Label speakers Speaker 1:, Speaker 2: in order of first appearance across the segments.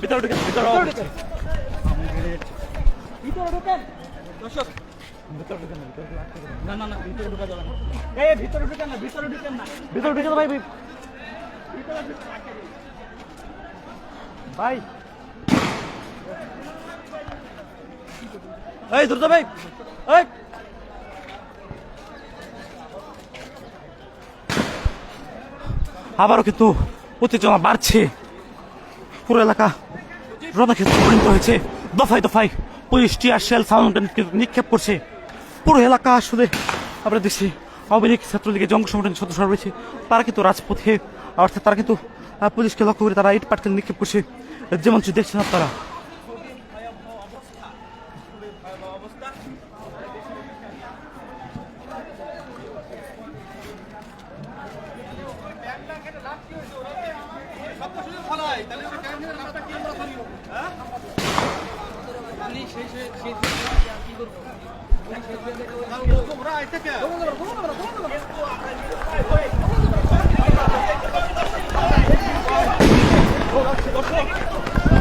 Speaker 1: ভিতরে ঢুকে ভিতরে
Speaker 2: ভিতরে ঢোকেন দর্শক না না না ভিতরে ঢোকা। যাবে না এই ভিতরে ঢোকেন না ভিতরে ঢোকেন না
Speaker 1: ভিতরে ঢুকে। ভাই ভাই ভাই এই দ্রুত ভাই এই। আবারও কিন্তু উত্তেজনা বাড়ছে। পুরো এলাকা রণক্ষেত্রে পরিণত হয়েছে। দফায় দফায় পুলিশ টিয়ার শেল সাউন্ড নিক্ষেপ করছে। পুরো এলাকা আসলে আমরা দেখছি, আওয়ামী লীগ ছাত্রলীগের জঙ্গ সংগঠনের সদস্যরা রয়েছে। তারা কিন্তু রাজপথে, অর্থাৎ তারা কিন্তু পুলিশকে লক্ষ্য করে তারা ইট পাটকেল নিক্ষেপ করছে। যেমন দেখছেন আপনারা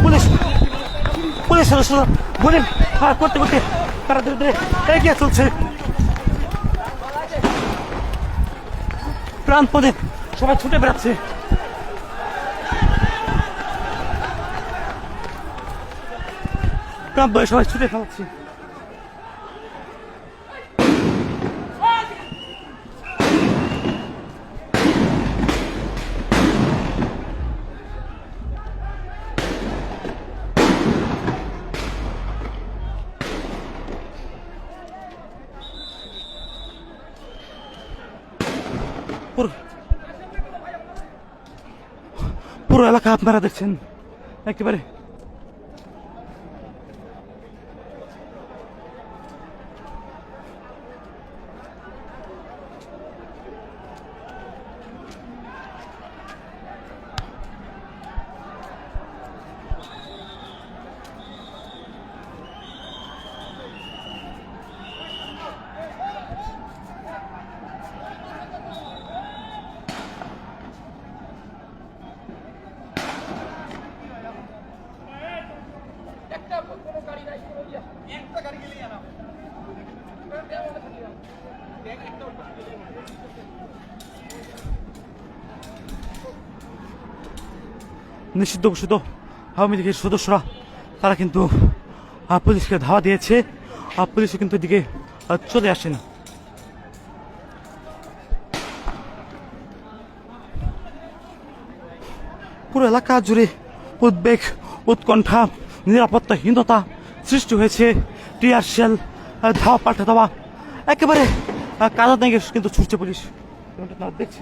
Speaker 1: পুলিশ পুলিশ বলেন হ্যাঁ করতে করতে তারা ধীরে ধীরে এগিয়ে চলছে প্রাণপদে সবাই ছুটে বেড়াচ্ছে প্রাণপদে সবাই ছুটে পুরো পুরো এলাকা আপনারা দেখছেন। একেবারে নিষিদ্ধ ঘোষিত আওয়ামী লীগের সদস্যরা তারা কিন্তু পুলিশকে ধাওয়া দিয়েছে। পুলিশও কিন্তু এদিকে চলে আসেন পুরো এলাকা জুড়ে উদ্বেগ উৎকণ্ঠা নিরাপত্তাহীনতা সৃষ্টি হয়েছে। টিয়ার আহ, ধাওয়া পাল্টে দেওয়া। একেবারে কাদা থেকে কিন্তু ছুটছে পুলিশ। দেখছি